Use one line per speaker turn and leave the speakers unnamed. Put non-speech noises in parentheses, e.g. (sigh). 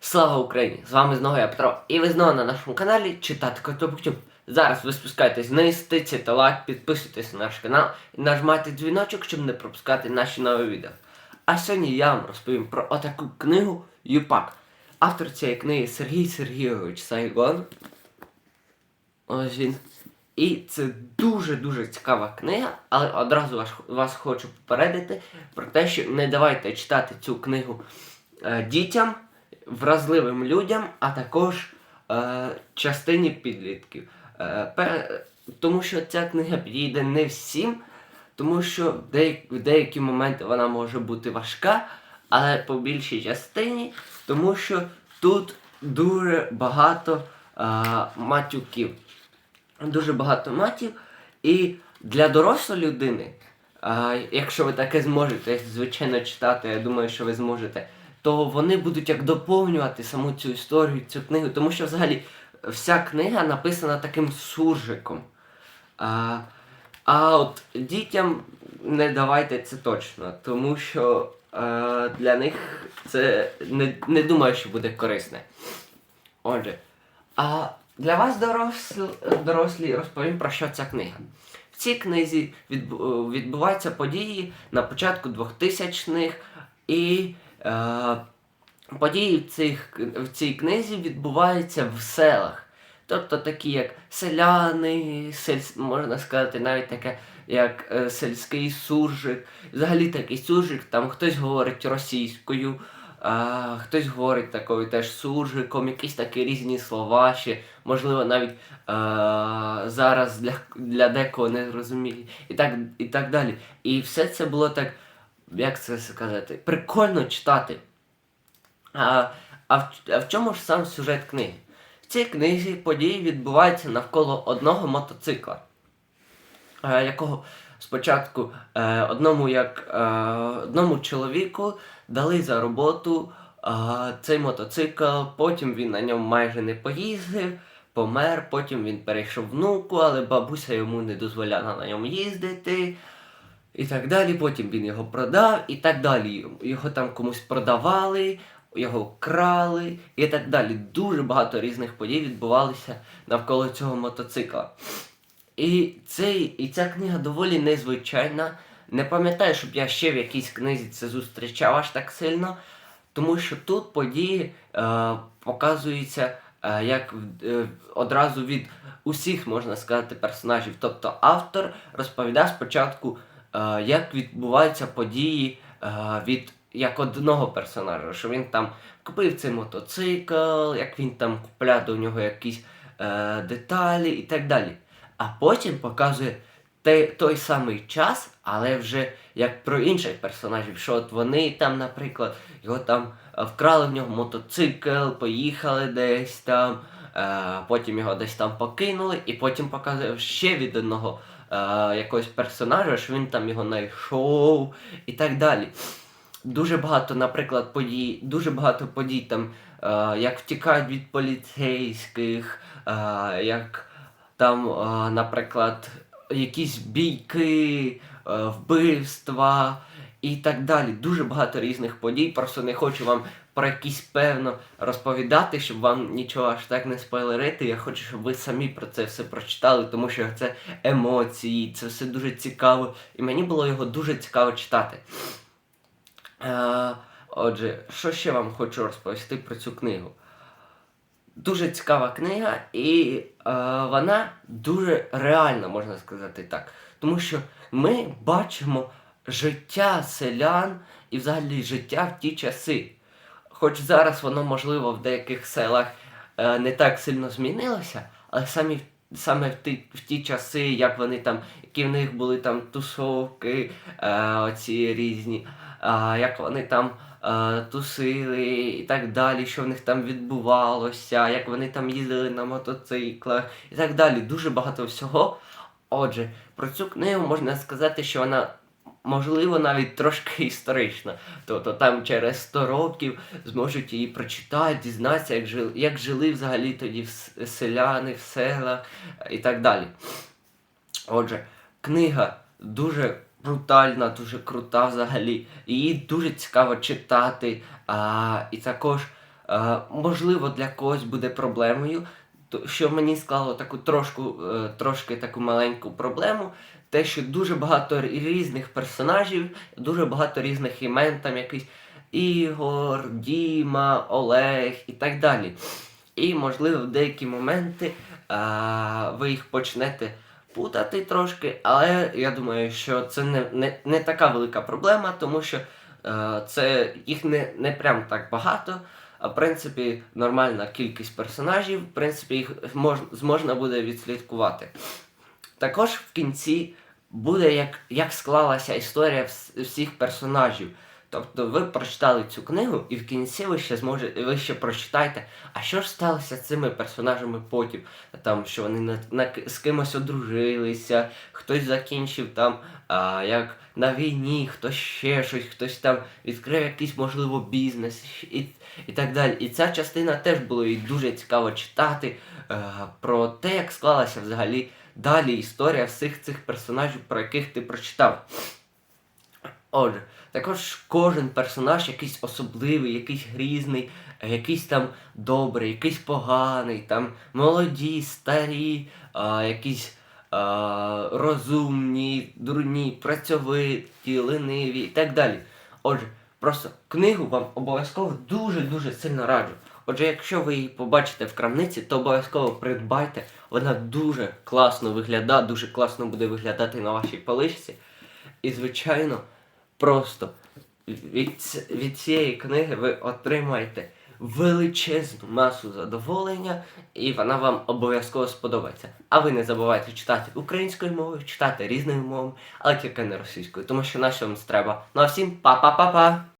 Слава Україні! З вами знову я Петро. І ви знову на нашому каналі читати Котопуктюб. Зараз ви спускаєтесь вниз, тицяйте лайк, підписуйтесь на наш канал і нажимайте дзвіночок, щоб не пропускати наші нові відео. А сьогодні я вам розповім про отаку книгу Юпак. Автор цієї книги Сергій Сергійович Сайгон. Ось він. І це дуже-дуже цікава книга, але одразу вас, вас хочу попередити про те, що не давайте читати цю книгу е, дітям, вразливим людям, а також е, частині підлітків. Е, пер, тому що ця книга підійде не всім, тому що в, деякі, в деякі моменти вона може бути важка, але по більшій частині, тому що тут дуже багато е, матюків дуже багато матів. І для дорослої людини, а, якщо ви таке зможете, звичайно, читати, я думаю, що ви зможете, то вони будуть як доповнювати саму цю історію, цю книгу, тому що взагалі вся книга написана таким суржиком. А, а от дітям не давайте це точно, тому що е, для них це не, не думаю, що буде корисне. Отже, а для вас, дорослі, дорослі, розповім про що ця книга. В цій книзі відбу- відбуваються події на початку 2000-х, і події в, цих, в цій книзі відбуваються в селах. Тобто такі як селяни, сель, можна сказати, навіть таке як е, сільський суржик. Взагалі такий суржик, там хтось говорить російською, а, хтось говорить такою теж суржиком, якісь такі різні слова ще, можливо, навіть а, зараз для, для декого не зрозумілі. І так, і так далі. І все це було так, як це сказати, прикольно читати. А, а, в, а в чому ж сам сюжет книги? В цій книзі події відбуваються навколо одного мотоцикла, е, якого спочатку е, одному, як, е, одному чоловіку дали за роботу цей мотоцикл, потім він на ньому майже не поїздив, помер, потім він перейшов внуку, але бабуся йому не дозволяла на ньому їздити. І так далі, потім він його продав, і так далі. Його там комусь продавали, його вкрали, і так далі. Дуже багато різних подій відбувалися навколо цього мотоцикла. І, цей, і ця книга доволі незвичайна. Не пам'ятаю, щоб я ще в якійсь книзі це зустрічав аж так сильно, тому що тут події е, показуються е, як е, одразу від усіх, можна сказати, персонажів. Тобто автор розповідає спочатку, як відбуваються події е, від як одного персонажа, що він там купив цей мотоцикл, як він там купляє до нього якісь е, деталі і так далі. А потім показує те, той самий час, але вже як про інших персонажів, що от вони там, наприклад, його там е, вкрали в нього мотоцикл, поїхали десь там, е, потім його десь там покинули, і потім показує ще від одного е, якогось персонажа, що він там його знайшов і так далі. Дуже багато, наприклад, подій, дуже багато подій там, е, як втікають від поліцейських, е, як там, е, наприклад, якісь бійки, е, вбивства і так далі. Дуже багато різних подій. Просто не хочу вам про якісь певно розповідати, щоб вам нічого аж так не спойлерити. Я хочу, щоб ви самі про це все прочитали, тому що це емоції, це все дуже цікаво. І мені було його дуже цікаво читати. Е, отже, що ще вам хочу розповісти про цю книгу? Дуже цікава книга, і е, вона дуже реальна, можна сказати так. Тому що ми бачимо життя селян і взагалі життя в ті часи. Хоч зараз воно, можливо, в деяких селах е, не так сильно змінилося, але самі, саме в ті, в ті часи, як вони там, які в них були там тусовки, е, оці різні, е, як вони там е, тусили і так далі, що в них там відбувалося, як вони там їздили на мотоциклах і так далі. Дуже багато всього. Отже, про цю книгу можна сказати, що вона. Можливо, навіть трошки (laughs) історична. Тобто там через 100 років зможуть її прочитати, дізнатися, як жили, як жили взагалі тоді селяни, в селах і так далі. Отже, книга дуже брутальна, дуже крута взагалі. Її дуже цікаво читати. А, І також Е, можливо, для когось буде проблемою, то- що мені склало таку трошку, е, трошки таку маленьку проблему. Те, що дуже багато різних персонажів, дуже багато різних імен, там якийсь Ігор, Діма, Олег і так далі. І, можливо, в деякі моменти а, ви їх почнете путати трошки, але я думаю, що це не, не, не така велика проблема, тому що е, це їх не, не прям так багато. А в принципі, нормальна кількість персонажів, в принципі, їх мож, зможна буде відслідкувати. Також в кінці буде як, як склалася історія всіх персонажів. Тобто ви прочитали цю книгу, і в кінці ви ще зможете, ви ще прочитаєте, а що ж сталося з цими персонажами потім? Там, що вони на, на, з кимось одружилися, хтось закінчив там, а, як на війні, хтось ще щось, хтось там відкрив якийсь, можливо, бізнес і, і так далі. І ця частина теж було і дуже цікаво читати е, про те, як склалася взагалі далі історія всіх цих персонажів, про яких ти прочитав. Отже, також кожен персонаж якийсь особливий, якийсь грізний, якийсь там добрий, якийсь поганий, там молоді, старі, а, якісь а, розумні, дурні, працьовиті, лениві і так далі. Отже, просто книгу вам обов'язково дуже-дуже сильно раджу. Отже, якщо ви її побачите в крамниці, то обов'язково придбайте. Вона дуже класно виглядає, дуже класно буде виглядати на вашій поличці. І, звичайно, просто від, від цієї книги ви отримаєте величезну масу задоволення, і вона вам обов'язково сподобається. А ви не забувайте читати українською мовою, читати різними мовами, але тільки не російською, тому що на цьому це треба. Ну а всім па-па-па-па!